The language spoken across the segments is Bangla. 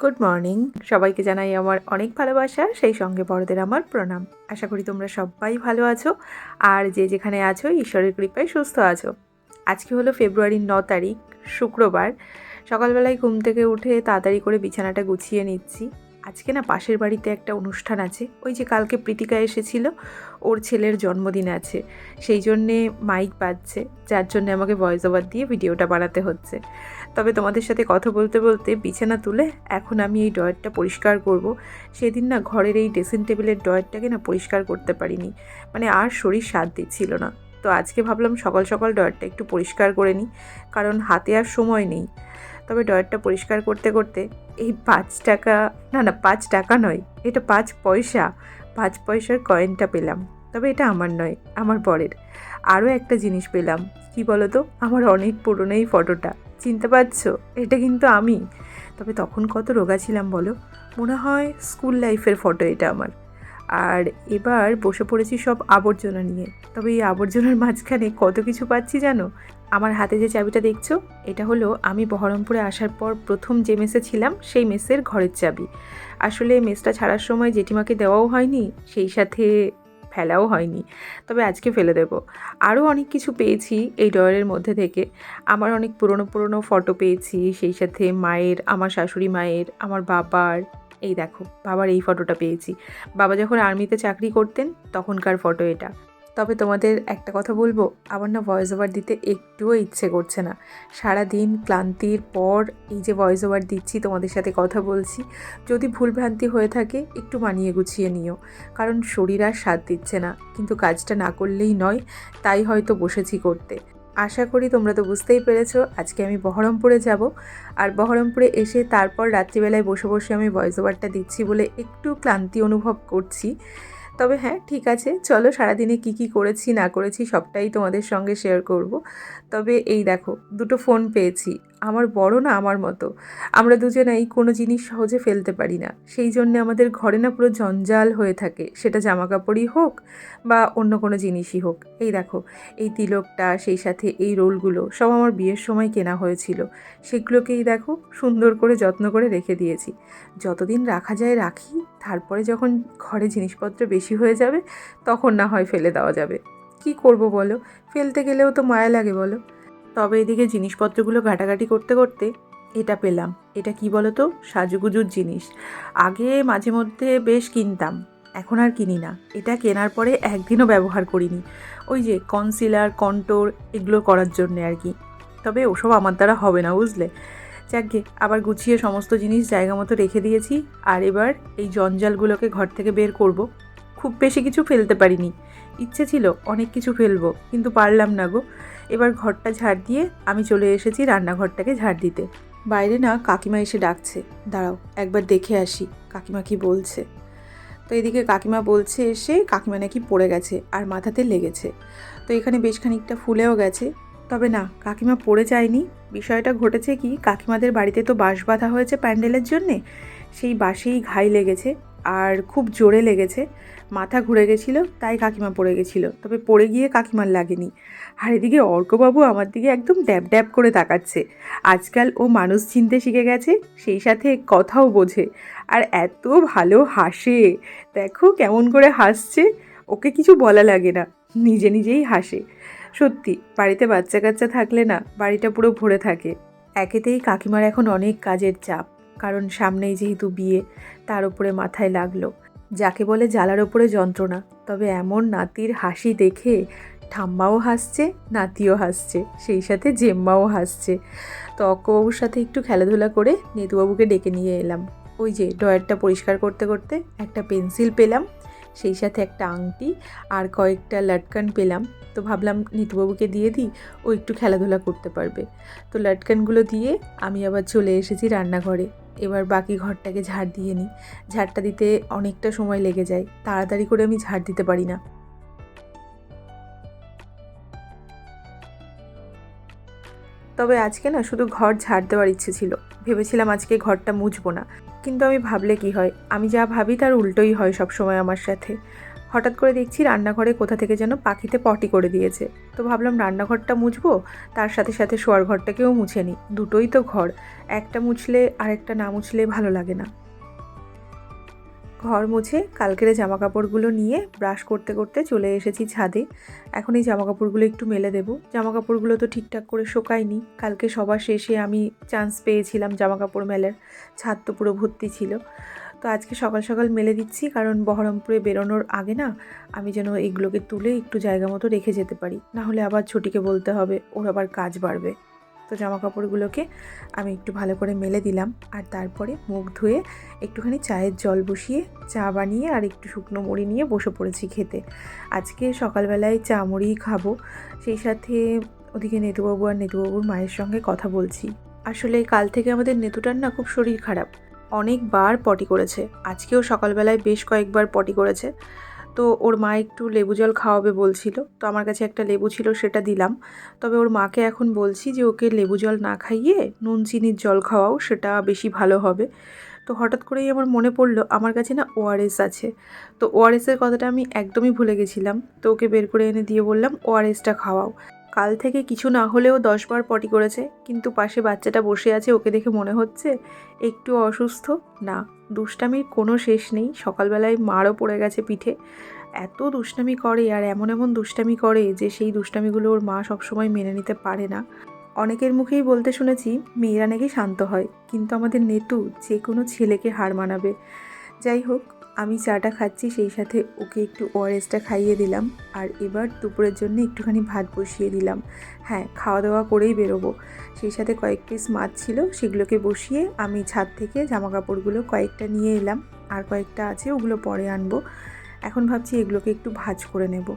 গুড মর্নিং সবাইকে জানাই আমার অনেক ভালোবাসা, সেই সঙ্গে বড়দের আমার প্রণাম। আশা করি তোমরা সবাই ভালো আছো আর যে যেখানে আছো, ঈশ্বরের কৃপায় সুস্থ আছো। আজকে হলো ফেব্রুয়ারির ন তারিখ, শুক্রবার। সকালবেলায় ঘুম থেকে উঠে তাড়াতাড়ি করে বিছানাটা গুছিয়ে নিচ্ছি। আজকে না পাশের বাড়িতে একটা অনুষ্ঠান আছে, ওই যে কালকে প্রীতিকা এসেছিল, ওর ছেলের জন্মদিন আছে। সেই জন্যে মাইক বাজছে, যার জন্য আমাকে ভয়েস ওভার দিয়ে ভিডিওটা বানাতে হচ্ছে। তবে তোমাদের সাথে কথা বলতে বলতে বিছানা তুলে এখন আমি এই ড্রয়ারটা পরিষ্কার করব। সেদিন না ঘরের এই ড্রেসিং টেবিলের ড্রয়ারটাকে না পরিষ্কার করতে পারিনি। মানে আর শরীর সাথ দিচ্ছিল না। তো আজকে ভাবলাম সকাল সকাল ড্রয়ারটা একটু পরিষ্কার করে নিই, কারণ হাতে আর সময় নেই। তবে ড্রয়ারটা পরিষ্কার করতে করতে এই পাঁচ টাকা, না না, পাঁচ টাকা নয়, এটা পাঁচ পয়সা, পাঁচ পয়সার কয়েনটা পেলাম। তবে এটা আমার নয়, আমার বরের আরও একটা জিনিস পেলাম কি বলো তো আমার অনেক পুরনো এই ফটোটা। চিনতে পারছ? এটা কিন্তু আমি। তবে তখন কত রোগা ছিলাম বলো? মনে হয় স্কুল লাইফের ফটো এটা আমার। আর এবার বসে পড়েছি সব আবর্জনা নিয়ে। তবে এই আবর্জনার মাঝখানে কত কিছু পাচ্ছি জানো? আমার হাতে যে চাবিটা দেখছ, এটা হলো আমি বহরমপুরে আসার পর প্রথম যে মেসে ছিলাম, সেই মেসের ঘরের চাবি। আসলে মেসটা ছাড়ার সময় জেঠিমাকে দেওয়াও হয়নি, সেই সাথে ফেলাও হয়নি। তবে আজকে ফেলে দেব। আরও অনেক কিছু পেয়েছি এই ডয়ারের মধ্যে থেকে। আমার অনেক পুরনো পুরনো ফটো পেয়েছি, সেই সাথে মায়ের, আমার শাশুড়ি মায়ের, আমার বাবার। এই দেখো, বাবার এই ফটোটা পেয়েছি। বাবা যখন আর্মিতে চাকরি করতেন, তখনকার ফটো এটা। তবে তোমাদের একটা কথা বলব, আমার না ভয়েস ওভার দিতে একটুও ইচ্ছে করছে না। সারা দিন ক্লান্তির পর এই যে ভয়েস ওভার দিচ্ছি, তোমাদের সাথে কথা বলছি, যদি ভুলভ্রান্তি হয়ে থাকে একটু মানিয়ে গুছিয়ে নিও। কারণ শরীর আর সাথ দিচ্ছে না, কিন্তু কাজটা না করলেই নয়, তাই হয়তো বসেছি করতে। আশা করি তোমরা তো বুঝতেই পেরেছ, আজকে আমি বহরমপুরে যাব। আর বহরমপুরে এসে তারপর রাত্রিবেলায় বসে বসে আমি ভয়েস ওভারটা দিচ্ছি বলে একটু ক্লান্তি অনুভব করছি। তবে হ্যাঁ ঠিক আছে। চলো সারাদিনে কি কি করেছি, না করেছি সবটাই তোমাদের সঙ্গে শেয়ার করব। তবে এই দেখো, দুটো ফোন পেয়েছি। আমার বড় না আমার মতো। আমরা দুজনেই কোনো জিনিস সহজে ফেলতে পারি না। সেই জন্য আমাদের ঘরে না পুরো জঞ্জাল হয়ে থাকে। সেটা জামা কাপড়ই হোক বা অন্য কোনো জিনিসই হোক। এই দেখো, এই তিলকটা, সেই সাথে এই রোলগুলো সব আমার বিয়ের সময় কেনা হয়েছিল। সেগুলোকেই দেখো সুন্দর করে যত্ন করে রেখে দিয়েছি। যতদিন রাখা যায় রাখি, তারপরে যখন ঘরে জিনিসপত্র বেশি হয়ে যাবে, তখন না হয় ফেলে দেওয়া যাবে। কি করব বলো? ফেলতে গেলেও তো মায়া লাগে বলো। তবে এদিকে জিনিসপত্রগুলো ঘাটাঘাটি করতে করতে এটা পেলাম। এটা কি বলো তো সাজুগুজুর জিনিস। আগে মাঝে মধ্যে বেশ কিনতাম, এখন আর কিনি না। এটা কেনার পরে একদিনও ব্যবহার করিনি। ওই যে কনসিলার কন্টোর এগুলো করার জন্যে আর কি। তবে ওসব আমার দ্বারা হবে না, বুঝলে? যাকগে আবার গুছিয়ে সমস্ত জিনিস জায়গা মতো রেখে দিয়েছি। আর এবার এই জঞ্জালগুলোকে ঘর থেকে বের করব। খুব বেশি কিছু ফেলতে পারিনি। ইচ্ছে ছিল অনেক কিছু ফেলব, কিন্তু পারলাম না গো। এবার ঘরটা ঝাড় দিয়ে আমি চলে এসেছি রান্নাঘরটাকে ঝাড় দিতে। বাইরে না কাকিমা এসে ডাকছে। দাঁড়াও, একবার দেখে আসি কাকিমা কি বলছে। তো এদিকে কাকিমা বলছে এসে কাকিমা নাকি পড়ে গেছে আর মাথাতে লেগেছে। তো এখানে বেশ খানিকটা ফুলেও গেছে। তবে না, কাকিমা পড়ে যায়নি। বিষয়টা ঘটেছে কি, কাকিমাদের বাড়িতে তো বাঁশ বাঁধা হয়েছে প্যান্ডেলের জন্যে, সেই বাঁশেই ঘাই লেগেছে। আর খুব জোরে লেগেছে। মাথা ঘুরে গেছিল, তাই কাকিমা পড়ে গেছিল। তবে পড়ে গিয়ে কাকিমার লাগেনি। আর এদিকে অর্কবাবু আমার দিকে একদম ড্যাব ড্যাব করে তাকাচ্ছে। আজকাল ও মানুষ চিনতে শিখে গেছে, সেই সাথে কথাও বোঝে। আর এত ভালো হাসে। দেখো কেমন করে হাসছে। ওকে কিছু বলা লাগে না, নিজে নিজেই হাসে। সত্যি, বাড়িতে বাচ্চা কাচ্চা থাকলে না, বাড়িটা পুরো ভরে থাকে। একেতেই কাকিমার এখন অনেক কাজের চাপ। কারণ সামনেই যেহেতু বিয়ে, তার উপরে মাথায় লাগল। যাকে বলে জ্বালার ওপরে যন্ত্রণা, তবে এমন নাতির হাসি দেখে ঠাম্মাও হাসছে, নাতিও হাসছে, সেই সাথে জেম্মাও হাসছে। তো অক্কবাবুর সাথে একটু খেলাধুলা করে নেতুবাবুকে ডেকে নিয়ে এলাম। ওই যে ডয়ারটা পরিষ্কার করতে করতে একটা পেন্সিল পেলাম, সেই সাথে একটা আংটি আর কয়েকটা লাটকান পেলাম। তো ভাবলাম নিতুবাবুকে দিয়ে দিই, ও একটু খেলাধুলা করতে পারবে। তো লাটকানগুলো দিয়ে আমি আবার চলে এসেছি রান্নাঘরে। এবার বাকি ঘরটাকে ঝাড় দিয়ে নিই। ঝাড়টা দিতে অনেকটা সময় লেগে যায়, তাড়াতাড়ি করে আমি ঝাড় দিতে পারি না। তবে আজকে না শুধু ঘর ঝাড় দেওয়ার ইচ্ছে ছিল। ভেবেছিলাম আজকে ঘরটা মুছবো না। কিন্তু আমি ভাবলে কি হয়, আমি যা ভাবি তার উল্টোই হয় সব সময় আমার সাথে। হঠাৎ করে দেখছি রান্নাঘরে কোথা থেকে যেন পাখিতে পটি করে দিয়েছে। তো ভাবলাম রান্নাঘরটা মুছবো, তার সাথে সাথে শোয়ার ঘরটাকেও মুছে নিই। দুটোই তো ঘর, একটা মুছলে আরেকটা না মুছলে ভালো লাগে না। ঘর মুছে কালকের জামা কাপড়গুলো নিয়ে ব্রাশ করতে করতে চলে এসেছি ছাদে। এখন এই জামা কাপড়গুলো একটু মেলে দেবো। জামা কাপড়গুলো তো ঠিকঠাক করে শোকায়নি। কালকে সবার শেষে আমি চান্স পেয়েছিলাম জামা কাপড় মেলার। ছাদ তো পুরো ভর্তি ছিল। তো আজকে সকাল সকাল মেলে দিচ্ছি, কারণ বহরমপুরে বেরোনোর আগে না আমি যেন এগুলোকে তুলে একটু জায়গা মতো রেখে যেতে পারি। না হলে আবার ছুটিকে বলতে হবে, ওর আবার কাজ বাড়বে। তো জামা কাপড়গুলোকে আমি একটু ভালো করে মেলে দিলাম আর তারপরে মুখ ধুয়ে একটুখানি চায়ের জল বসিয়ে, চা বানিয়ে আর একটু শুকনো মুড়ি নিয়ে বসে পড়েছি খেতে। আজকে সকালবেলায় চা মুড়িই খাব, সেই সাথে ওদিকে নেতুবাবু আর নেতুবাবুর মায়ের সঙ্গে কথা বলছি। আসলে কাল থেকে আমাদের নেতুটার না খুব শরীর খারাপ। অনেকবার পটি করেছে। আজকেও সকালবেলায় বেশ কয়েকবার পটি করেছে। তো ওর মা একটু লেবু জল খাওয়াবে বলছিল। তো আমার কাছে একটা লেবু ছিল সেটা দিলাম। তবে ওর মাকে এখন বলছি যে, ওকে লেবু জল না খাইয়ে নুন, চিনির জল খাওয়াও, সেটা বেশি ভালো হবে। তো হঠাৎ করেই আমার মনে পড়ল, আমার কাছে না ওআরএস আছে। তো ওআরএসের কথাটা আমি একদমই ভুলে গেছিলাম। তো ওকে বের করে এনে দিয়ে বললাম ওআরএসটা খাওয়াও। কাল থেকে কিছু না হলেও দশবার পটি করেছে, কিন্তু পাশে বাচ্চাটা বসে আছে, ওকে দেখে মনে হচ্ছে একটু অসুস্থ। না, দুষ্টামির কোনো শেষ নেই, সকালবেলায় মারও পড়ে গেছে পিঠে। এত দুষ্টামি করে আর এমন এমন দুষ্টামি করে যে সেই দুষ্টামিগুলো ওর মা সবসময় মেনে নিতে পারে না। অনেকের মুখেই বলতে শুনেছি, মেয়েরা নাকি শান্ত হয়, কিন্তু আমাদের নেতু যে কোনো ছেলেকে হার মানাবে। যাই হোক আমি চাটা খাচ্ছি, সেই সাথে ওকে একটু ওআরএসটা খাইয়ে দিলাম আর এবার দুপুরের জন্য একটুখানি ভাত বসিয়ে দিলাম। হ্যাঁ খাওয়া দাওয়া করেই বেরোবো। সেই সাথে কয়েক পিস মাছ ছিল, সেগুলোকে বসিয়ে আমি ছাদ থেকে জামা কাপড়গুলো কয়েকটা নিয়ে এলাম আর কয়েকটা আছে, ওগুলো পরে আনব। এখন ভাবছি এগুলোকে একটু ভাজ করে নেব।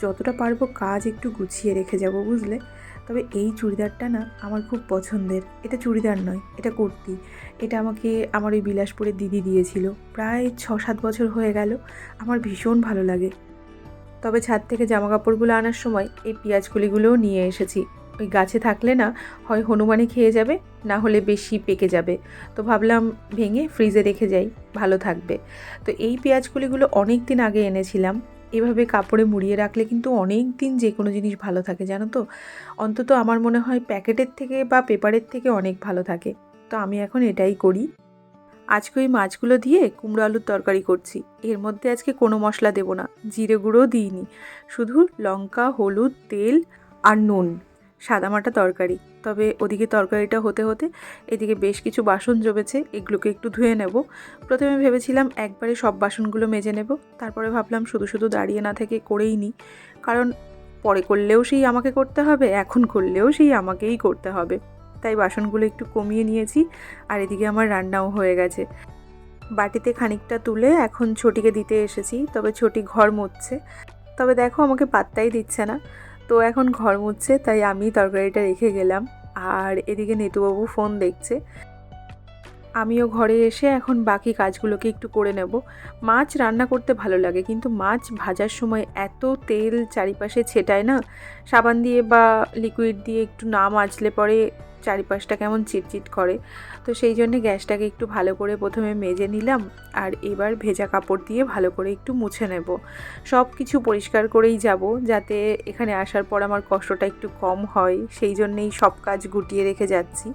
যতটা পারব কাজ একটু গুছিয়ে রেখে যাব, বুঝলে? তবে এই চুড়িদারটা না আমার খুব পছন্দের। এটা চুড়িদার নয়, এটা কুর্তি। এটা আমাকে আমার ওই বিলাসপুরের দিদি দিয়েছিল। প্রায় ছ সাত বছর হয়ে গেল, আমার ভীষণ ভালো লাগে। তবে ছাদ থেকে জামা কাপড়গুলো আনার সময় এই পেঁয়াজকুলিগুলোও নিয়ে এসেছি। ওই গাছে থাকলে না হয় হনুমানে খেয়ে যাবে, না হলে বেশি পেকে যাবে। তো ভাবলাম ভেঙে ফ্রিজে রেখে যাই, ভালো থাকবে। তো এই পেঁয়াজকুলিগুলো অনেক দিন আগে এনেছিলাম। এভাবে কাপড়ে মুড়িয়ে রাখলে কিন্তু অনেক দিন যে কোনো জিনিস ভালো থাকে, জানো তো? অন্তত আমার মনে হয় প্যাকেটের থেকে বা পেপারের থেকে অনেক ভালো থাকে। তো আমি এখন এটাই করি। আজকে ওই মাছগুলো দিয়ে কুমড়ো আলুর তরকারি করছি। এর মধ্যে আজকে কোনো মশলা দেবো না। জিরে গুঁড়োও দিইনি। শুধু লঙ্কা, হলুদ, তেল আর নুন। সাদামাটা তরকারি। তবে ওদিকে তরকারিটা হতে হতে এদিকে বেশ কিছু বাসন জমেছে, এগুলোকে একটু ধুয়ে নেব। প্রথমে ভেবেছিলাম একবারে সব বাসনগুলো মেজে নেব, তারপরে ভাবলাম শুধু শুধু দাঁড়িয়ে না থেকে করেই নিই। কারণ পরে করলেও সেই আমাকে করতে হবে, এখন করলেও সেই আমাকেই করতে হবে। তাই বাসনগুলো একটু কমিয়ে নিয়েছি আর এদিকে আমার রান্নাও হয়ে গেছে। বাটিতে খানিকটা তুলে এখন ছটিকে দিতে এসেছি, তবে ছটি ঘর মুছছে। তবে দেখো আমাকে পাত্তাই দিচ্ছে না। তো এখন ঘর মুছছে, তাই আমি তরকারিটা রেখে গেলাম। আর এদিকে নেতুবাবু ফোন দেখছে। আমিও ঘরে এসে এখন বাকি কাজগুলোকে একটু করে নেব। মাছ রান্না করতে ভালো লাগে, কিন্তু মাছ ভাজার সময় এত তেল চারিপাশে ছেটায় না, সাবান দিয়ে বা লিকুইড দিয়ে একটু না মাজলে পরে চারিপাশটা কেমন চিটচিট করে। তো সেই জন্যে গ্যাসটাকে একটু ভালো করে প্রথমে মেজে নিলাম আর এবার ভেজা কাপড় দিয়ে ভালো করে একটু মুছে নেব। সব কিছু পরিষ্কার করেই যাব যাতে এখানে আসার পর আমার কষ্টটা একটু কম হয়, সেই জন্যেই সব কাজ গুটিয়ে রেখে যাচ্ছি।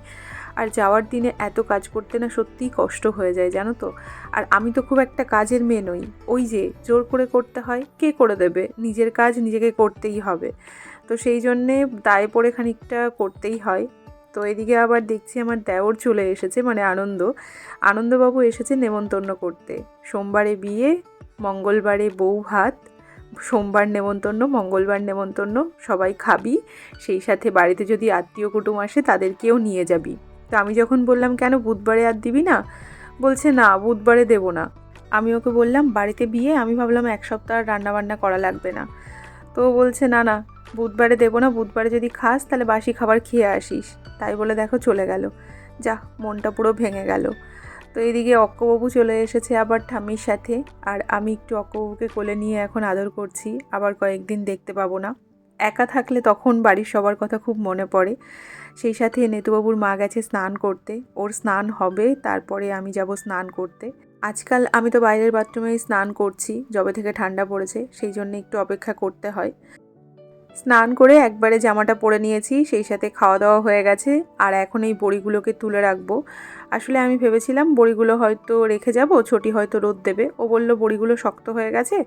আর যাওয়ার দিনে এত কাজ করতে না সত্যিই কষ্ট হয়ে যায়, জানো তো? আর আমি তো খুব একটা কাজের মেয়ে নই। ওই যে জোর করে করতে হয়, কে করে দেবে? নিজের কাজ নিজেকে করতেই হবে। তো সেই জন্যে দায়ে পড়ে খানিকটা করতেই হয়। তো এদিকে আবার দেখছি আমার দেওর চলে এসেছে মানে আনন্দ। আনন্দবাবু এসেছে নেমন্তন্ন করতে। সোমবারে বিয়ে, মঙ্গলবারে বউ ভাত, সোমবার নেমন্তন্ন, মঙ্গলবার নেমন্তন্ন, সবাই খাবি। সেই সাথে বাড়িতে যদি আত্মীয় কুটুম আসে, তাদেরকেও নিয়ে যাবি। তো আমি যখন বললাম, কেন বুধবারে আর দিবি না? বলছে, না, বুধবারে দেবো না। আমি ওকে বললাম, বাড়িতে বিয়ে? আমি ভাবলাম, এক সপ্তাহ রান্না বান্না করা লাগবে না। তো বলছে, না না বুধবারে দেবো না, বুধবারে যদি খাস তাহলে বাসি খাবার খেয়ে আসিস। তাই বলে দেখো চলে গেল। যা, মনটা পুরো ভেঙে গেল। তো এদিকে অক্কবাবু চলে এসেছে আবার ঠাম্মির সাথে। আর আমি একটু অক্কবাবুকে কোলে নিয়ে এখন আদর করছি। আবার কয়েকদিন দেখতে পাবো না। একা থাকলে তখন বাড়ির সবার কথা খুব মনে পড়ে। সেই সাথে নেতুবাবুর মা গেছে স্নান করতে। ওর স্নান হবে, তারপরে আমি যাব স্নান করতে। আজকাল আমি তো বাইরের বাথরুমেই স্নান করছি, যবে থেকে ঠান্ডা পড়েছে, সেই জন্য একটু অপেক্ষা করতে হয়। স্নান করে একবারে জামাটা পরে নিয়েছি, সেই সাথে খাওয়া দাওয়া হয়ে গেছে। আর এখন এই বড়িগুলোকে তুলে রাখব। আসলে আমি ভেবেছিলাম বড়িগুলো হয়তো রেখে যাব, ছোটি হয়তো রোদ দেবে। ও বলল, বড়িগুলো শক্ত হয়ে গেছে,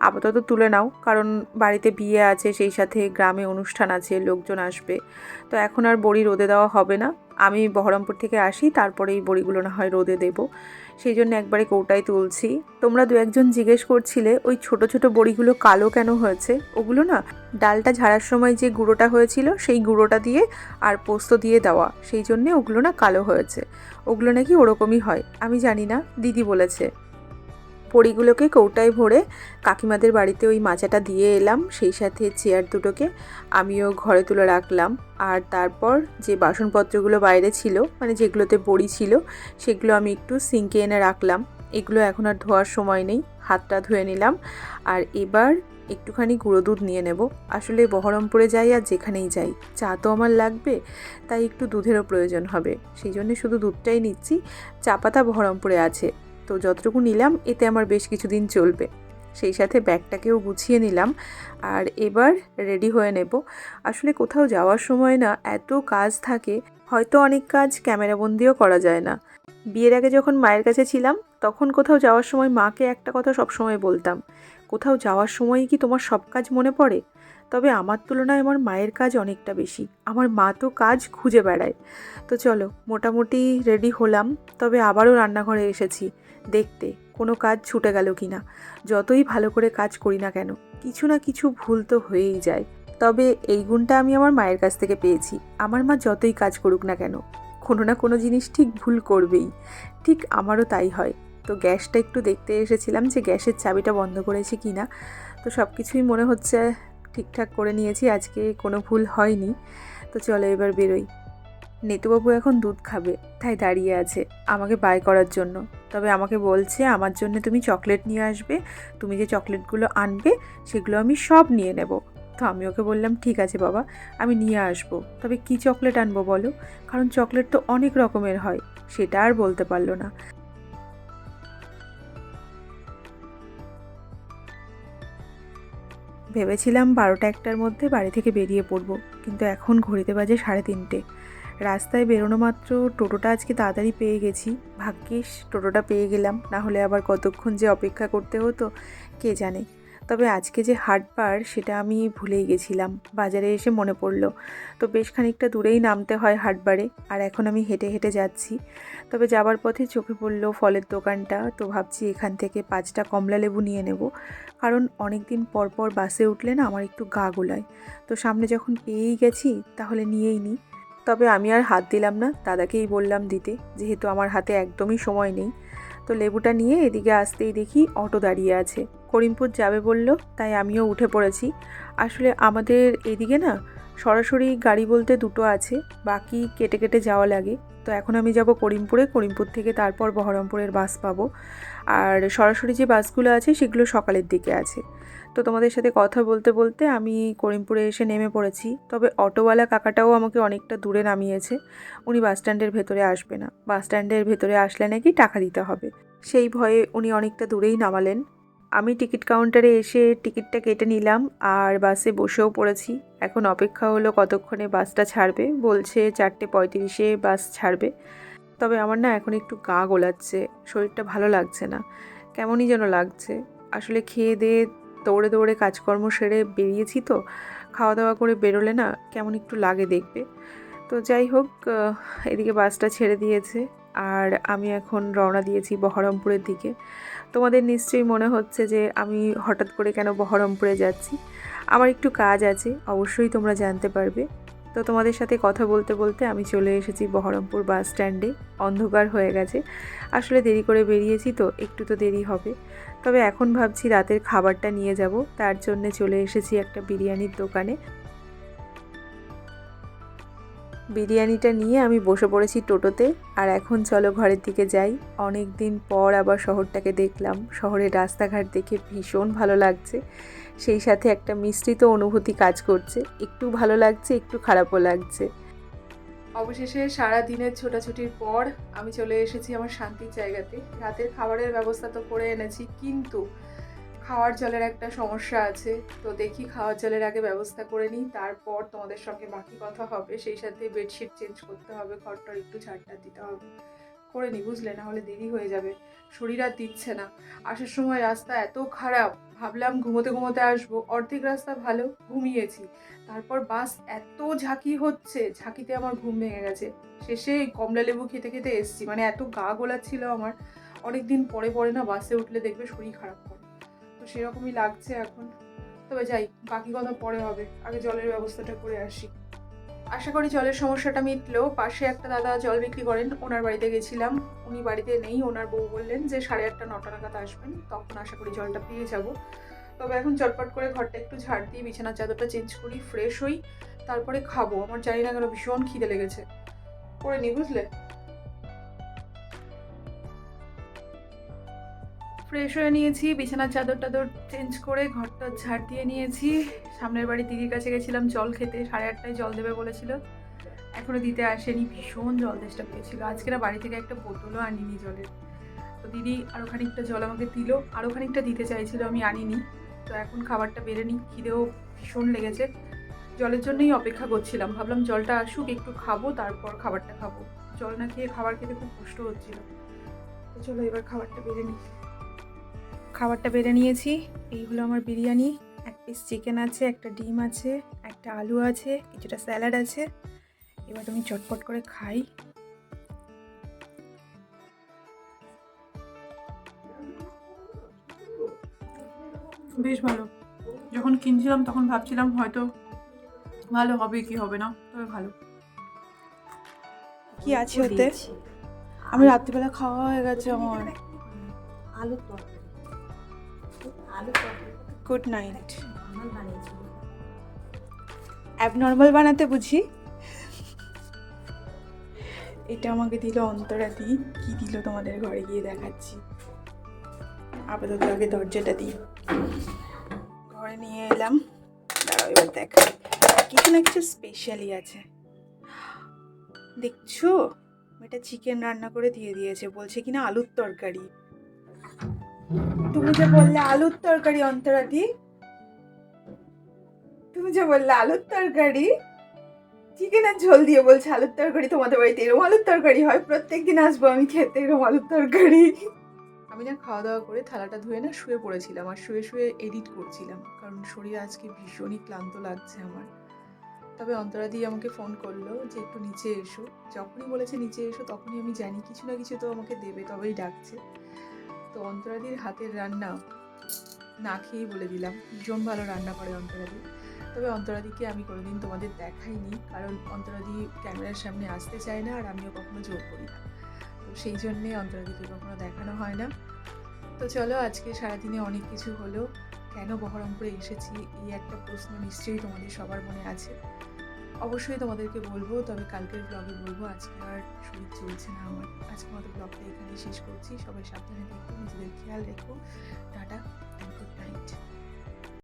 আপাতত তুলে নাও। কারণ বাড়িতে বিয়ে আছে, সেই সাথে গ্রামে অনুষ্ঠান আছে, লোকজন আসবে। তো এখন আর বড়ি রোদে দেওয়া হবে না। আমি বহরমপুর থেকে আসি তারপরে এই বড়িগুলো না হয় রোদে দেব। সেই জন্য একবারে কৌটায় তুলছি। তোমরা দু একজন জিজ্ঞেস করছিলে, ওই ছোট ছোট বড়িগুলো কালো কেন হয়েছে? ওগুলো না ডালটা ঝাড়ার সময় যে গুঁড়োটা হয়েছিল, সেই গুঁড়োটা দিয়ে আর পোস্ত দিয়ে দেওয়া। সেই জন্যে ওগুলো না কালো হয়েছে। ওগুলো নাকি ওরকমই হয়। আমি জানি না, দিদি বলেছে। পড়িগুলোকে কৌটায় ভরে কাকিমাদের বাড়িতে ওই মাচাটা দিয়ে এলাম, সেই সাথে চেয়ার দুটোকে আমিও ঘরে তুলে রাখলাম। আর তারপর যে বাসনপত্রগুলো বাইরে ছিল মানে যেগুলোতে বড়ি ছিল, সেগুলো আমি একটু সিঙ্কে এনে রাখলাম। এগুলো এখন আর ধোয়ার সময় নেই, হাতটা ধুয়ে নিলাম। আর এবার একটুখানি গুঁড়ো দুধ নিয়ে নেব। আসলে বহরমপুরে যাই আর যেখানেই যাই, চা তো আমার লাগবে, তাই একটু দুধেরও প্রয়োজন হবে। সেই জন্য শুধু দুধটাই নিচ্ছি। চা পাতা বহরমপুরে আছে। তো যতটুকু নিলাম, এতে আমার বেশ কিছুদিন চলবে। সেই সাথে ব্যাগটাকেও গুছিয়ে নিলাম আর এবার রেডি হয়ে নেব। আসলে কোথাও যাওয়ার সময় না এত কাজ থাকে, হয়তো অনেক কাজ ক্যামেরাবন্দিও করা যায় না। বিয়ের আগে যখন মায়ের কাছে ছিলাম, তখন কোথাও যাওয়ার সময় মাকে একটা কথা সবসময় বলতাম, কোথাও যাওয়ার সময় কি তোমার সব কাজ মনে পড়ে? তবে আমার তুলনায় আমার মায়ের কাজ অনেকটা বেশি, আমার মা তো কাজ খুঁজে বেড়ায়। তো চলো, মোটামুটি রেডি হলাম, তবে আবারও রান্নাঘরে এসেছি। দেখতে কোনো কাজ ছুটে গেল কি না যতই ভালো করে কাজ করি না কেন, কিছু না কিছু ভুল তো হয়েই যায়। তবে এই গুণটা আমি আমার মায়ের কাছ থেকে পেয়েছি। আমার মা যতই কাজ করুক না কেন, কোনো না কোনো জিনিস ঠিক ভুল করবেই। ঠিক আমারও তাই হয়। তো গ্যাসটা একটু দেখতে এসেছিলাম যে গ্যাসের চাবিটা বন্ধ করেছি কি না তো সব কিছুই মনে হচ্ছে ঠিকঠাক করে নিয়েছি, আজকে কোনো ভুল হয়নি। তো চলো এবার বেরোই। নেতুবাবু এখন দুধ খাবে, তাই দাঁড়িয়ে আছে আমাকে বাই করার জন্য। তবে আমাকে বলছে আমার জন্য তুমি চকলেট নিয়ে আসবে, তুমি যে চকলেটগুলো আনবে সেগুলো আমি সব নিয়ে নেব। তো আমি ওকে বললাম, ঠিক আছে বাবা, আমি নিয়ে আসব। তবে কি চকলেট আনব বলো? কারণ চকলেট তো অনেক রকমের হয়, সেটা আর বলতে পারল না। ভেবেছিলাম বারোটা একটার মধ্যে বাড়ি থেকে বেরিয়ে পড়ব, কিন্তু এখন ঘড়িতে বাজে সাড়ে তিনটে। রাস্তায় বেরোনো মাত্র টোটোটা আজকে তাড়াতাড়ি পেয়ে গেছি। ভাগ্যিস টোটোটা পেয়ে গেলাম, না হলে আবার কতক্ষণ যে অপেক্ষা করতে হতো, কে জানে। তবে আজকে যে হাটবার, সেটা আমি ভুলেই গেছিলাম। বাজারে এসে মনে পড়ল, তো বেশ খানিকটা দূরেই নামতে হয় হাটবারে, আর এখন আমি হেঁটে হেঁটে যাচ্ছি। তবে যাবার পথে চোখে পড়ল ফলের দোকানটা, তো ভাবছি এখান থেকে পাঁচটা কমলা লেবু নিয়ে নেব। কারণ অনেক দিন পর পর বাসে উঠলে না আমার একটু গা গোলায়। তো সামনে যখন পেয়েই গেছি, তাহলে নিয়েই নিই। তবে আমি আর হাত দিলাম না, দাদাকেই বললাম দিতে, যেহেতু আমার হাতে একদমই সময় নেই। তো লেবুটা নিয়ে এদিকে আসতেই দেখি অটো দাঁড়িয়ে আছে। করিমপুর যাবে বলল, তাই আমিও উঠে পড়েছি। আসলে আমাদের এদিকে না সরাসরি গাড়ি বলতে দুটো আছে, বাকি কেটে কেটে যাওয়া লাগে। তো এখন আমি যাব করিমপুরে, করিমপুর থেকে তারপর বহরমপুরের বাস পাবো। আর সরাসরি যে বাসগুলো আছে, সেগুলো সকালের দিকে আছে। তো তোমাদের সাথে কথা বলতে বলতে আমি করিমপুরে এসে নেমে পড়েছি। তবে অটোওয়ালা কাকাটাও আমাকে অনেকটা দূরে নামিয়েছে। উনি বাস স্ট্যান্ডের ভেতরে আসবে না। বাস স্ট্যান্ডের ভেতরে আসলে নাকি টাকা দিতে হবে। সেই ভয়ে উনি অনেকটা দূরেই নামালেন। আমি টিকিট কাউন্টারে এসে টিকিটটা কেটে নিলাম আর বাসে বসেও পড়েছি। এখন অপেক্ষা হলো কতক্ষণে বাসটা ছাড়বে। বলছে চারটে পঁয়ত্রিশে বাস ছাড়বে। তবে আমার না এখন একটু গা গোলাচ্ছে, শরীরটা ভালো লাগছে না। কেমনই যেন লাগছে। আসলে খেয়ে দিয়ে দৌড়ে দৌড়ে কাজকর্ম সেরে বেরিয়েছি তো। খাওয়া দাওয়া করে বেরোলে না কেমন একটু লাগে দেখবে তো যাই হোক এদিকে বাসটা ছেড়ে দিয়েছে। আর আমি এখন রওনা দিয়েছি বহরমপুরের দিকে। তোমাদের নিশ্চয়ই মনে হচ্ছে যে আমি হঠাৎ করে কেন বহরমপুরে যাচ্ছি? আমার একটু কাজ আছে, অবশ্যই তোমরা জানতে পারবে। তো তোমাদের সাথে কথা বলতে বলতে আমি চলে এসেছি বহরমপুর বাস স্ট্যান্ডে। অন্ধকার হয়ে গেছে। আসলে দেরি করে বেরিয়েছি তো, একটু তো দেরি হবে। তবে এখন ভাবছি রাতের খাবারটা নিয়ে যাব। তার জন্য চলে এসেছি একটা বিরিয়ানির দোকানে। বিরিয়ানিটা নিয়ে আমি বসে পড়েছি টোটোতে, আর এখন চলো ঘরের দিকে যাই। অনেক দিন পর আবার শহরটাকে দেখলাম। শহরের রাস্তাঘাট দেখে ভীষণ ভালো লাগছে। সেই সাথে একটা মিশ্রিত অনুভূতি কাজ করছে। একটু ভালো লাগছে, একটু খারাপও লাগছে। অবশেষে সারা দিনের ছোটাছুটির পর আমি চলে এসেছি আমার শান্তির জায়গাতে। রাতের খাবারের ব্যবস্থা তো করে এনেছি, কিন্তু খাওয়ার জলের একটা সমস্যা আছে, তো দেখি খাওয়ার জলের আগে ব্যবস্থা করে নিই, তারপর তোমাদের সঙ্গে বাকি কথা হবে, সেই সাথে বেডশিট চেঞ্জ করতে হবে, ঘরটার একটু ঝাড়টা দিতে হবে। করে নি বুঝলে? না হলে দেরি হয়ে যাবে, শরীর আর দিচ্ছে না। আসার সময় রাস্তা এত খারাপ, ভাবলাম ঘুমোতে ঘুমোতে আসব, অর্ধেক রাস্তা ভালো, ঘুমিয়েছি। তারপর বাস এত ঝাঁকি হচ্ছে, ঝাঁকিতে আমার ঘুম ভেঙে গেছে। শেষে কমলা লেবু খেতে খেতে এসছি মানে এত গা গোলাচ্ছিল আমার। অনেক দিন পরে পরে না বাসে উঠলে দেখবে শরীর খারাপ তো সেরকমই লাগছে এখন। তবে যাই, বাকি কথা পরে হবে। আগে জলের ব্যবস্থাটা করে আসি। আশা করি জলের সমস্যাটা মিটলেও পাশে একটা দাদা জল বিক্রি করেন। ওনার বাড়িতে গেছিলাম। উনি বাড়িতে নেই। ওনার বউ বললেন যে সাড়ে আটটা, নটা নাগাদ আসবেন। তখন আশা করি জলটা পেয়ে যাব। তবে এখন চটপট করে ঘরটা একটু ঝাড় দিয়ে বিছানার চাদরটা চেঞ্জ করি, ফ্রেশ হই। তারপরে খাব। আমার জানি না কেন ভীষণ খিদে লেগেছে। করে নি বুঝলে? ফ্রেশ হয়ে নিয়েছি, বিছানার চাদর টাদর চেঞ্জ করে ঘরটা ঝাড় দিয়ে নিয়েছি। সামনের বাড়ি দিদির কাছে গেছিলাম, জল খেতে, সাড়ে আটটায় জল দেবে বলেছিল। এখনও দিতে আসেনি, ভীষণ জল তেষ্টা পেয়েছিল আজকে না বাড়ি থেকে একটা বোতলও আনিনি জলের। তো দিদি আরও খানিকটা জল আমাকে দিল আরও খানিকটা দিতে চাইছিল, আমি আনিনি। তো এখন খাবারটা বেড়ে নিই খিদেও ভীষণ লেগেছে। জলের জন্যই অপেক্ষা করছিলাম, ভাবলাম জলটা আসুক, একটু খাব, তারপর খাবারটা খাব। জল না খেয়ে খাবার খেতে খুব কষ্ট হচ্ছিল। তো চলো এবার খাবারটা বেড়ে নিই। খাবারটা বেড়ে নিয়েছি। এই হলো আমার বিরিয়ানি এক পিস চিকেন আছে একটা ডিম আছে একটা আলু আছে কিছুটা স্যালাড আছে। এবার আমি চটপট করে খাই। বেশ ভালো। যখন কিনছিলাম তখন ভাবছিলাম হয়তো ভালো হবে কি হবে না তবে ভালো। কি আছে ওতে? আমি রাত্রিবেলা খাওয়া হয়ে গেছে আমার। আলু তরকারি আলু তরকারি গুড নাইট অ্যাবনর্মাল বানাতে বুঝি? এটা আমাকে দিল অন্তরা দি কি দিল তোমাদের ঘরে গিয়ে দেখাচ্ছি। আপাতত আগে দরজাটা দিই। ঘরে নিয়ে এলাম। দাঁড়াও এবার দেখ কিছু না কিছু স্পেশালি আছে। দেখছ? এটা চিকেন রান্না করে দিয়ে দিয়েছে। বলছে কিনা আলুর তরকারি। তুমি যে বললে আলুর তরকারি অন্তরা দি তুমি যে বললে আলুর তরকারি চিকেনের ঝোল দিয়ে বলছে আলুর তরকারি তোমাদের বাড়িতে এরম আলুর তরকারি হয়? প্রত্যেক দিন আসব আমি খেতে এরম আলুর তরকারি। আমি না খাওয়া দাওয়া করে থালাটা ধুয়ে না শুয়ে পড়েছিলাম আর শুয়ে শুয়ে এডিট করছিলাম কারণ শরীর আজকে ভীষণই ক্লান্ত লাগছে আমার। তবে অন্তরা দিয়ে আমাকে ফোন করল যে একটু নিচে এসো। যখনই বলেছে নিচে এসো তখনই আমি জানি কিছু না কিছু তো আমাকে দেবে তবেই ডাকছে। তো অন্তরাদির হাতের রান্না না খেয়েই বলে দিলাম। ভীষণ ভালো রান্না করে অন্তরাদি। তবে অন্তরাদিকে আমি কোনোদিন তোমাদের দেখাইনি, কারণ অন্তরাদি ক্যামেরার সামনে আসতে চায় না আর আমিও কখনো জোর করি না। তো সেই জন্যে অন্তরাদিকে কখনো দেখানো হয় না। তো চলো, আজকে সারাদিনে অনেক কিছু হলো। কেন বহরমপুরে এসেছি, এই একটা প্রশ্ন নিশ্চয়ই তোমাদের সবার মনে আছে। অবশ্যই তোমাদেরকে বলব, তবে কালকের ব্লগে বলব, আজকে আর শরীর চলছে না আমার। আজকে আমাদের ব্লগটা এখানেই শেষ করছি। সবাই সাবধানে দেখো নিজেদের খেয়াল রেখো। Tata good night